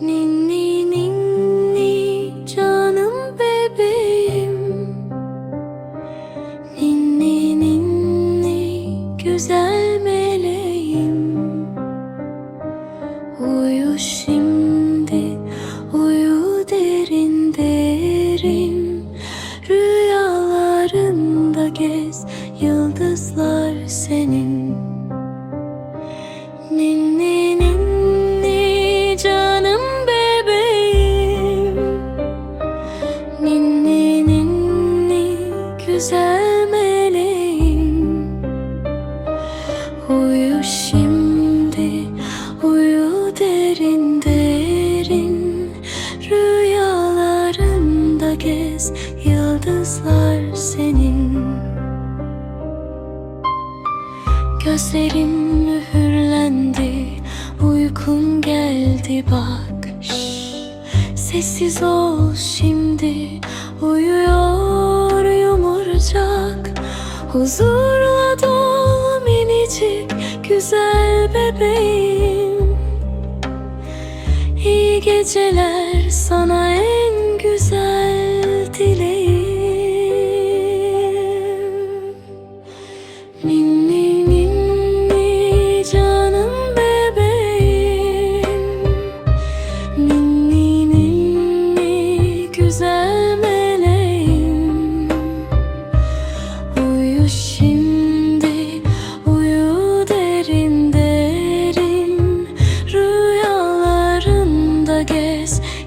Ninni canım bebeğim. Ninni güzel meleğim. Uyu şimdi uyu derin derin. Rüyalarında gez yıldızlar senin. Ninni güzel meleğim. Uyu şimdi uyu derin derin. Rüyalarında gez yıldızlar senin. Gözlerim mühürlendi Uykun geldi bak. Şş, Sessiz ol şimdi Uyuyor yumurcak Huzurla dol minicik Güzel bebeğim. İyi geceler sana en güzel dileğim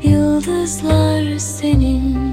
Yıldızlar senin.